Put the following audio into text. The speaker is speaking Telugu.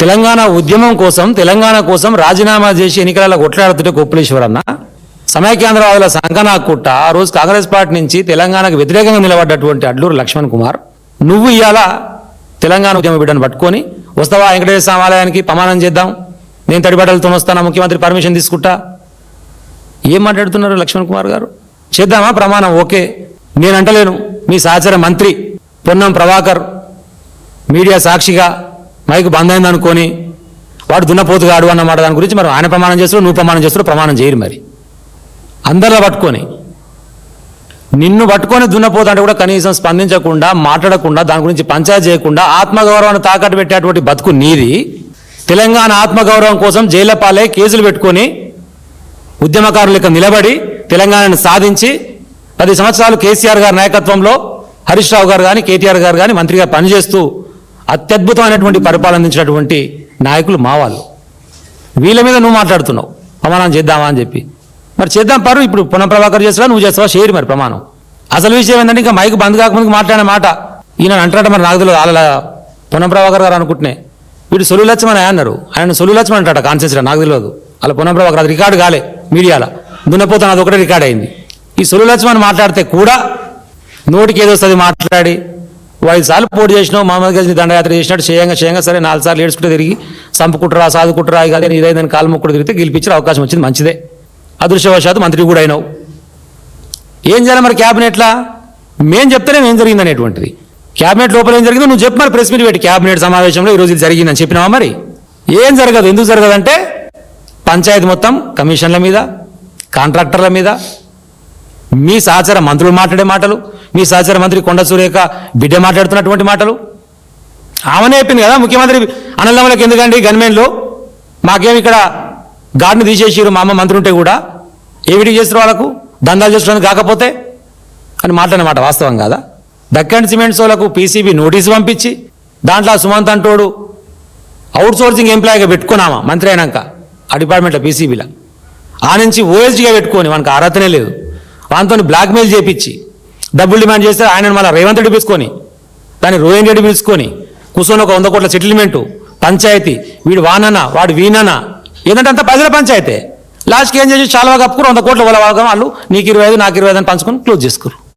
తెలంగాణ ఉద్యమం కోసం తెలంగాణ కోసం రాజీనామా చేసి ఎన్నికలలో కొట్లాడుతుంటే కొప్పులేశ్వరన్న సమైక్యాంధ్రవాదుల సంకనాకుట్ట ఆ రోజు కాంగ్రెస్ పార్టీ నుంచి తెలంగాణకు వ్యతిరేకంగా నిలబడ్డటువంటి అడ్లూరు లక్ష్మణ్ కుమార్ నువ్వు ఇవాళ తెలంగాణ ఉద్యమ బిడ్డను పట్టుకొని వస్తావా వెంకటేశ్వర ఆలయానికి ప్రమాణం చేద్దాం నేను తడిబట్టలతో వస్తానా ముఖ్యమంత్రి పర్మిషన్ తీసుకుంటా. ఏం మాట్లాడుతున్నారు లక్ష్మణ్ కుమార్ గారు? చేద్దామా ప్రమాణం? ఓకే. నేను అంటలేను. మీ సహచర మంత్రి పొన్నం ప్రభాకర్ మీడియా సాక్షిగా మైకు బంద్ అయింది అనుకొని వాడు దున్నపోతుగాడు అన్నమాట దాని గురించి మరి ఆయన ప్రమాణం చేస్తాడు నువ్వు ప్రమాణం చేస్తాడు ప్రమాణం చేయరు మరి. అందరిలో పట్టుకొని నిన్ను పట్టుకొని దున్నపోతు అంటే కూడా కనీసం స్పందించకుండా మాట్లాడకుండా దాని గురించి పంచాయతీ చేయకుండా ఆత్మగౌరవాన్ని తాకట్టు పెట్టేటువంటి బతుకు నీది. తెలంగాణ ఆత్మగౌరవం కోసం జైలపాలే పాలై కేసులు పెట్టుకొని ఉద్యమకారులకు నిలబడి తెలంగాణను సాధించి పది సంవత్సరాలు కేసీఆర్ గారి నాయకత్వంలో హరీష్ రావు గారు కానీ కేటీఆర్ గారు కానీ మంత్రిగా పనిచేస్తూ అత్యద్భుతమైనటువంటి పరిపాలనించినటువంటి నాయకులు మా వాళ్ళు. వీళ్ళ మీద నువ్వు మాట్లాడుతున్నావు. ప్రమాణం చేద్దామా అని చెప్పి. మరి చేద్దాం పరు ఇప్పుడు పునః ప్రభాకర్ చేస్తావా నువ్వు చేస్తావా షేర్ మరి ప్రమాణం. అసలు విషయం ఏంటంటే ఇంకా మైక్ బంద్ కాకముందుకు మాట్లాడిన మాట. ఈయన అంటాడు మరి నాకు తెలియదు అలా పునః ప్రభాకర్ గారు అనుకుంటున్నాయి. వీడు సొలు లక్ష్మణ అన్నారు. ఆయన సొలు లక్ష్మణ్ అంటాడు కాన్సెన్స్లో నాకు తెలియదు. అలా పునః ప్రభాకర్ అది రికార్డు కాలే మీడియాలో. దున్నపోతాను అది ఒకటే రికార్డ్ అయింది. ఈ సొలు లక్ష్మణ్ మాట్లాడితే కూడా నోటికి ఏదో వస్తుంది మాట్లాడి ఐదు సార్లు పోటీ చేసినావు మహమ్మద్ గజని దండయాత్ర చేసినట్టు చేయంగా చేయంగా సరే నాలుగు సార్లు ఏడ్చుకుంటే తిరిగి సంపుకుంటారా సాదుకుంటురా ఇక అదే ఇదైందని కాలు ముక్కుడు తిరిగితే గెలిపించే అవకాశం వచ్చింది మంచిదే. అదృష్టవశాత్తు మంత్రి కూడా అయినావు. ఏం చేయాలి మరి క్యాబినెట్లా? మేం చెప్తేనే ఏం జరిగింది అనేటువంటిది. క్యాబినెట్ లోపల ఏం జరిగిందో నువ్వు చెప్పు మరి ప్రెస్ మీట్ పెట్టి క్యాబినెట్ సమావేశంలో ఈరోజు ఇది జరిగిందని చెప్పినావా మరి? ఏం జరగదు ఎందుకు జరగదంటే పంచాయతీ మొత్తం కమిషన్ల మీద కాంట్రాక్టర్ల మీద మీ సహచర మంత్రులు మాట్లాడే మాటలు మీ సహచర మంత్రి కొండ సురేఖ బిడ్డ మాట్లాడుతున్నటువంటి మాటలు. ఆమెనే చెప్పింది కదా ముఖ్యమంత్రి అనల్లములకు ఎందుకండి గన్మెన్లు? మాకేం ఇక్కడ గాడిని తీసేసారు మా అమ్మ మంత్రి ఉంటే కూడా? ఏవిడి చేస్తారు వాళ్ళకు? దందాలు చేసుకోవడానికి కాకపోతే? అని మాట్లాడినమాట వాస్తవం కాదా? దక్కన్ సిమెంట్స్ వాళ్ళకు పీసీబీ నోటీసు పంపించి దాంట్లో సుమంత్ అంటోడు అవుట్ సోర్సింగ్ ఎంప్లాయీగా పెట్టుకున్నామా మంత్రి అయినాక? ఆ డిపార్ట్మెంట్లో పీసీబీలో? ఆ నుంచి ఓఎస్డీగా పెట్టుకొని మనకు అర్హతనే లేదు. వానితో బ్లాక్మెయిల్ చేపించి డబ్బులు డిమాండ్ చేస్తే ఆయన మళ్ళీ రేవంత్ రెడ్డి పిలుచుకొని దాన్ని రోహిణి రెడ్డి పిలుచుకొని కూర్చొని ఒక వంద కోట్ల సెటిల్మెంటు పంచాయతీ వీడు వాననా వాడు వీననా ఏంటంటే అంత ప్రజల పంచాయతీ. లాస్ట్కి ఏం చేసి చాలా కప్పుకుని వంద కోట్ల వాళ్ళ వాళ్ళు నీకు ఇరవై ఐదు నాకు ఇరవై ఐదు అని పంచుకొని క్లోజ్ చేసుకురు